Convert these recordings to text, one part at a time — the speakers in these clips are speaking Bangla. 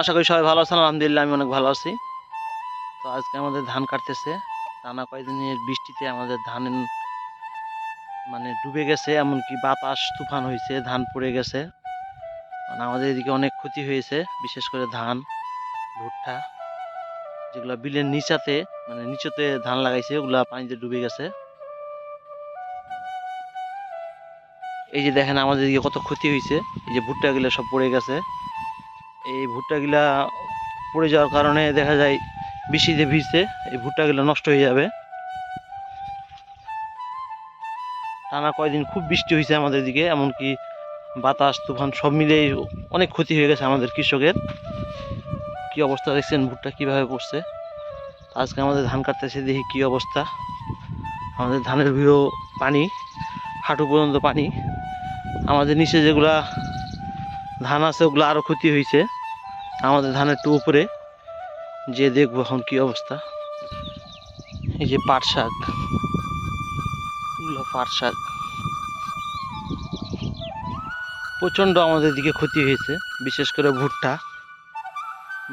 আশা করি সবাই ভালো আছেন, আলহামদুলিল্লাহ আমি অনেক ভালো আছি। তো আজকে আমাদের ধান কাটতেছে। টানা কয়েকদিনের বৃষ্টিতে আমাদের ধান মানে ডুবে গেছে, এমনকি বাতাস তুফান হয়েছে, ধান পড়ে গেছে। মানে আমাদের এদিকে অনেক ক্ষতি হয়েছে, বিশেষ করে ধান, ভুট্টা, যেগুলো বিলের নিচাতে মানে নিচেতে ধান লাগাইছে, ওগুলা পানিতে ডুবে গেছে। এই যে দেখেন, আমাদের এদিকে কত ক্ষতি হয়েছে, এই যে ভুট্টাগুলো সব পড়ে গেছে। এই ভুট্টাগুলা পড়ে যাওয়ার কারণে দেখা যায় বৃষ্টিতে ভিজতে এই ভুট্টাগুলো নষ্ট হয়ে যাবে। টানা কয়দিন খুব বৃষ্টি হয়েছে আমাদের দিকে, এমনকি বাতাস, তুফান সব মিলে অনেক ক্ষতি হয়ে গেছে আমাদের কৃষকের। কি অবস্থা দেখছেন ভুট্টা কীভাবে পড়ছে? আজকে আমাদের ধান কাটতেছে, দেখি কি অবস্থা। আমাদের ধানের ভিড়ও পানি, হাঁটু পর্যন্ত পানি। আমাদের নিচে যেগুলা ধান আছে, ওগুলো আরও ক্ষতি হয়েছে। আমাদের ধানের একটু উপরে। যে দেখব এখন কি অবস্থা। এই যে পাট শাক। পাট শাক। প্রচণ্ড আমাদের দিকে ক্ষতি হয়েছে, বিশেষ করে ভুট্টা।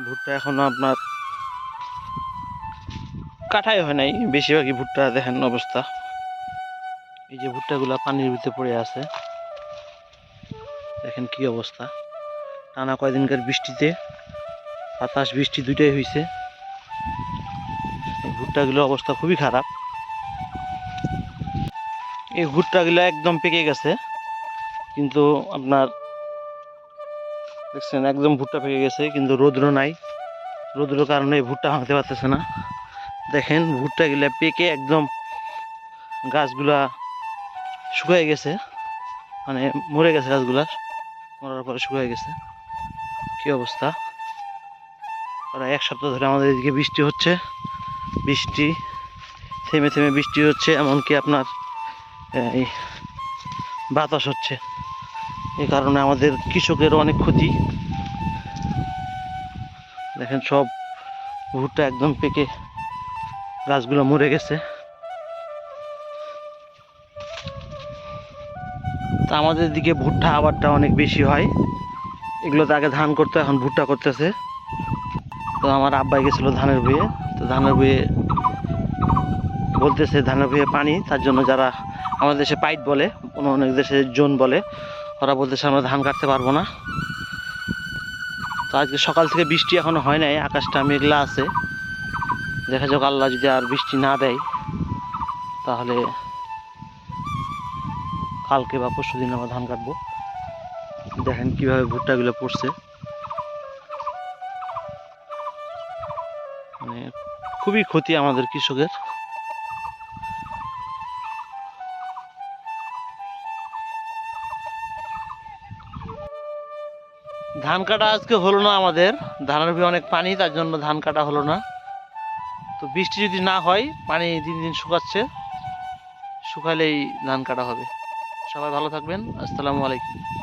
ভুট্টা এখনও আপনার কাটাই হয় নাই, বেশিরভাগই ভুট্টা দেখেন অবস্থা। এই যে ভুট্টাগুলা পানির ভিতরে পড়ে আছে। দেখেন কি অবস্থা। টানা কয়দিনকার বৃষ্টিতে, বাতাস, বৃষ্টি দুইটাই হয়েছে এই ভুট্টাগুলোর অবস্থা খুবই খারাপ। এই ভুট্টাগুলো একদম পেকে গেছে, কিন্তু আপনার দেখছেন, একদম ভুট্টা পেকে গেছে, কিন্তু রৌদ্র নাই। রৌদ্রের কারণে ভুট্টা ভাঙতে পারতেছে না। দেখেন, ভুট্টাগুলা পেকে একদম গাছগুলা শুকিয়ে গেছে। মানে মরে গেছে গাছগুলা, মরার পরে শুকিয়ে গেছে। কি অবস্থা? প্রায় এক সপ্তাহ ধরে আমাদের এদিকে বৃষ্টি হচ্ছে। বৃষ্টি, থেমে থেমে বৃষ্টি হচ্ছে, এমনকি আপনার এই বাতাস হচ্ছে। এই কারণে আমাদের কৃষকেরও অনেক ক্ষতি। দেখেন সব ভুট্টা একদম পেকে গাছগুলো মরে গেছে। তা আমাদের দিকে ভুট্টা আবারটা অনেক বেশি হয়। এগুলোতে আগে ধান করতো, এখন ভুট্টা করতেছে। তো আমার আব্বাই গেছিল ধানের বইয়ে তো ধানের বইয়ে বলতেছে ধানের বইয়ে পানি, তার জন্য যারা আমাদের দেশে পাইট বলে, অন্য অনেক দেশে জোন বলে, ওরা বলতেছে আমরা ধান কাটতে পারব না। তো আজকে সকাল থেকে বৃষ্টি এখনও হয় নাই, আকাশটা মেঘলা আছে। দেখা যাক আল্লাহ যদি আর বৃষ্টি না দেয়, তাহলে কালকে বা পরশু দিন আমরা ধান কাটবো। দেখেন কীভাবে ভুট্টাগুলো পড়ছে। মানে খুবই ক্ষতি আমাদের কৃষকের। ধান কাটা আজকে হলো না আমাদের। ধানের ভিতরে অনেক পানি, তার জন্য ধান কাটা হলো না। তো বৃষ্টি যদি না হয়, পানি দিন দিন শুকাচ্ছে। শুকালেই ধান কাটা হবে। সবাই ভালো থাকবেন। আসসালামু আলাইকুম।